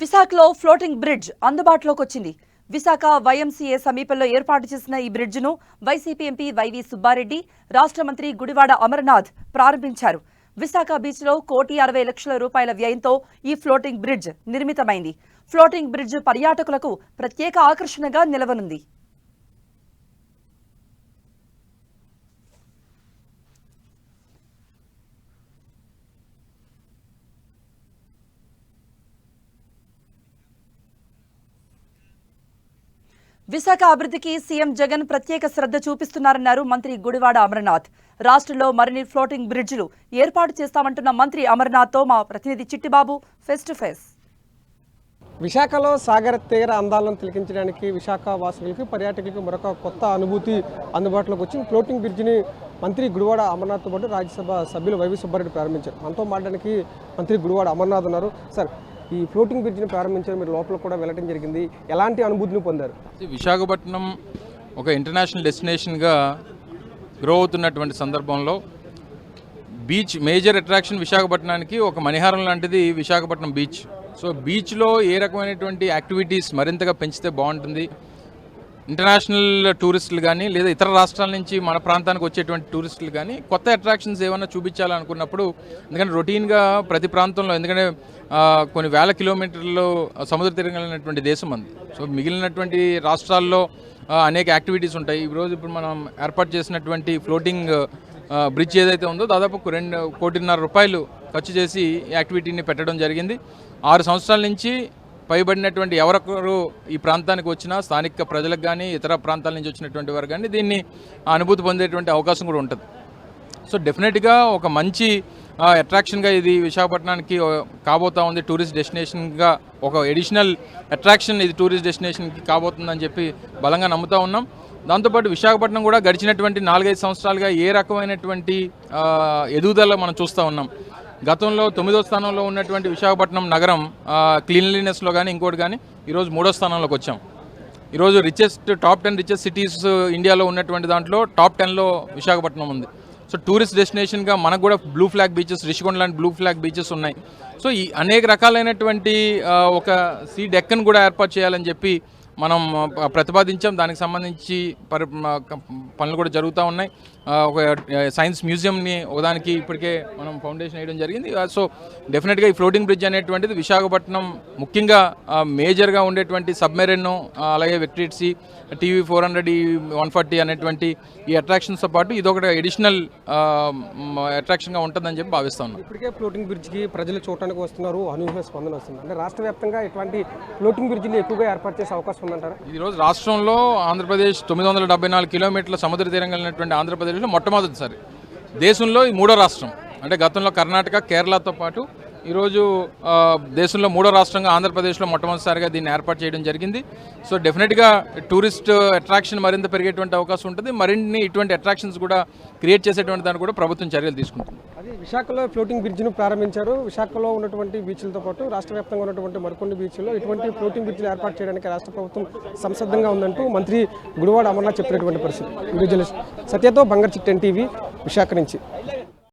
విశాఖలో floating bridge అందుబాటులోకి వచ్చింది. విశాఖ వైఎంసీఏ సమీపంలో ఏర్పాటు చేసిన ఈ బ్రిడ్జ్ను వైసీపీ ఎంపీ వైవి సుబ్బారెడ్డి రాష్ట్ర మంత్రి గుడివాడ అమర్నాథ్ ప్రారంభించారు. విశాఖ బీచ్లో కోటి అరవై లక్షల రూపాయల వ్యయంతో ఈ ఫ్లోటింగ్ బ్రిడ్జ్ నిర్మితమైంది. ఫ్లోటింగ్ బ్రిడ్జ్ పర్యాటకులకు ప్రత్యేక ఆకర్షణగా నిలవనుంది. విశాఖ అభివృద్ధికి సీఎం జగన్ ప్రత్యేక శ్రద్ధ చూపిస్తున్నారన్నారు మంత్రి గుడివాడ అమర్నాథ్. రాష్ట్రంలో మరిన్ని ఫ్లోటింగ్ బ్రిడ్జిలు ఏర్పాటు చేస్తామంటున్న మంత్రి అమర్నాథ్తో మా ప్రతినిధి చిట్టిబాబు ఫేస్ టు ఫేస్ విశాఖలో సాగర తీర అందాలను తిలకించడానికి విశాఖ వాసులకు పర్యాటకులకు మరొక కొత్త అనుభూతి అందుబాటులోకి వచ్చి ఫ్లోటింగ్ బ్రిడ్జిని మంత్రి గుడివాడ అమర్నాథ్తో పాటు రాజ్యసభ సభ్యులు వైవి సుబ్బారెడ్డి ప్రారంభించారు. మనతో మాట్లాడడానికి మంత్రి గుడివాడ అమర్నాథ్ ఉన్నారు. సార్ ఈ ఫ్లోటింగ్ బ్రిడ్జ్ని ప్రారంభించారు మీరు లోపల కూడా వెళ్ళడం జరిగింది. ఎలాంటి అనుభూతిని పొందారు? విశాఖపట్నం ఒక ఇంటర్నేషనల్ డెస్టినేషన్గా గ్రో అవుతున్నటువంటి సందర్భంలో బీచ్ మేజర్ అట్రాక్షన్ విశాఖపట్నానికి ఒక మణిహారం లాంటిది విశాఖపట్నం బీచ్ సో బీచ్లో ఏ రకమైనటువంటి యాక్టివిటీస్ మరింతగా పెంచితే బాగుంటుంది? ఇంటర్నేషనల్ టూరిస్టులు కానీ లేదా ఇతర రాష్ట్రాల నుంచి మన ప్రాంతానికి వచ్చేటువంటి టూరిస్టులు కానీ కొత్త అట్రాక్షన్స్ ఏమైనా చూపించాలనుకున్నప్పుడు ఎందుకంటే రొటీన్గా ప్రతి ప్రాంతంలో ఎందుకంటే కొన్ని వేల కిలోమీటర్లు సముద్ర తీరగలిగినటువంటి దేశం అంది. సో మిగిలినటువంటి రాష్ట్రాల్లో అనేక యాక్టివిటీస్ ఉంటాయి. ఈరోజు ఇప్పుడు మనం ఏర్పాటు చేసినటువంటి ఫ్లోటింగ్ బ్రిడ్జ్ ఏదైతే ఉందో దాదాపు రెండు కోటిన్నర రూపాయలు ఖర్చు చేసి ఈ యాక్టివిటీని పెట్టడం జరిగింది. ఆరు సంవత్సరాల నుంచి పైబడినటువంటి ఎవరొకరు ఈ ప్రాంతానికి వచ్చినా స్థానిక ప్రజలకు కానీ ఇతర ప్రాంతాల నుంచి వచ్చినటువంటి వారు కానీ దీన్ని అనుభూతి పొందేటువంటి అవకాశం కూడా ఉంటుంది. సో డెఫినెట్గా ఒక మంచి అట్రాక్షన్గా ఇది విశాఖపట్నానికి కాబోతా ఉంది. టూరిస్ట్ డెస్టినేషన్గా ఒక ఎడిషనల్ అట్రాక్షన్ ఇది టూరిస్ట్ డెస్టినేషన్కి కాబోతుందని చెప్పి బలంగా నమ్ముతా ఉన్నాం. దాంతోపాటు విశాఖపట్నం కూడా గడిచినటువంటి నాలుగైదు సంవత్సరాలుగా ఏ రకమైనటువంటి ఎదుగుదల మనం చూస్తూ ఉన్నాం. గతంలో తొమ్మిదో స్థానంలో ఉన్నటువంటి విశాఖపట్నం నగరం క్లీన్లీనెస్లో కానీ ఇంకోటి కానీ ఈరోజు మూడో స్థానంలోకి వచ్చాం. ఈరోజు richest top ten richest cities ఇండియాలో ఉన్నటువంటి దాంట్లో టాప్ టెన్లో విశాఖపట్నం ఉంది. సో టూరిస్ట్ డెస్టినేషన్గా మనకు కూడా బ్లూ ఫ్లాగ్ బీచెస్ రిషికొండ లాంటి బ్లూ ఫ్లాగ్ బీచెస్ ఉన్నాయి. సో ఈ అనేక రకాలైనటువంటి ఒక సీ డెక్కన్ కూడా ఏర్పాటు చేయాలని చెప్పి మనం ప్రతిపాదించాం. దానికి సంబంధించి పనులు కూడా జరుగుతూ ఉన్నాయి. ఒక సైన్స్ మ్యూజియంని ఒకదానికి ఇప్పటికే మనం ఫౌండేషన్ వేయడం జరిగింది. సో డెఫినెట్గా ఈ ఫ్లోటింగ్ బ్రిడ్జ్ అనేటువంటిది విశాఖపట్నం ముఖ్యంగా మేజర్గా ఉండేటువంటి సబ్మెరైన్ అలాగే వెక్ట్రిట్సీ టీవీ ఫోర్ హండ్రెడ్ ఈ వన్ ఫార్టీ అనేటువంటి ఈ అట్రాక్షన్స్తో పాటు ఇది ఒకటి ఎడిషనల్ అట్రాక్షన్గా ఉంటుందని చెప్పి భావిస్తా ఉన్నాం. ఇప్పటికే ఫ్లోటింగ్ బ్రిడ్జ్కి ప్రజలు చూడటానికి వస్తున్నారు అనూహ్య స్పందన వస్తుంది. అంటే రాష్ట్ర వ్యాప్తంగా ఇట్లాంటి ఫ్లోటింగ్ బ్రిడ్జిలు ఎక్కువగా ఏర్పాటు చేసే అవకాశం ఉందంటారా? ఈరోజు రాష్ట్రంలో ఆంధ్రప్రదేశ్ తొమ్మిది వందల డెబ్బై నాలుగు కిలోమీటర్ల సముద్ర తీరం కలిగినటువంటి ఆంధ్రప్రదేశ్లో మొట్టమొదటిసారి. దేశంలో ఈ మూడో రాష్ట్రం. అంటే గతంలో కర్ణాటక కేరళతో పాటు ఈరోజు దేశంలో మూడో రాష్ట్రంగా ఆంధ్రప్రదేశ్లో మొట్టమొదటిసారిగా దీన్ని ఏర్పాటు చేయడం జరిగింది. సో డెఫినెట్గా టూరిస్ట్ అట్రాక్షన్ మరింత పెరిగేటువంటి అవకాశం ఉంటుంది. మరిన్ని ఇటువంటి అట్రాక్షన్స్ కూడా క్రియేట్ చేసేటువంటి దాన్ని కూడా ప్రభుత్వం చర్యలు తీసుకుంటుంది. అది విశాఖలో ఫ్లోటింగ్ బ్రిడ్జ్ను ప్రారంభించారు. విశాఖలో ఉన్నటువంటి బీచ్లతో పాటు రాష్ట్ర వ్యాప్తంగా ఉన్నటువంటి మరికొన్ని బీచ్ల్లో ఇటువంటి ఫ్లోటింగ్ బ్రిడ్జ్లు ఏర్పాటు చేయడానికి రాష్ట్ర ప్రభుత్వం సంసిద్ధంగా ఉందంటూ మంత్రి గుడివాడ అమర్నాథ్ చెప్పినటువంటి పరిస్థితి. సత్యతో బంగారు చిట్టెన్ టీవీ విశాఖ నుంచి.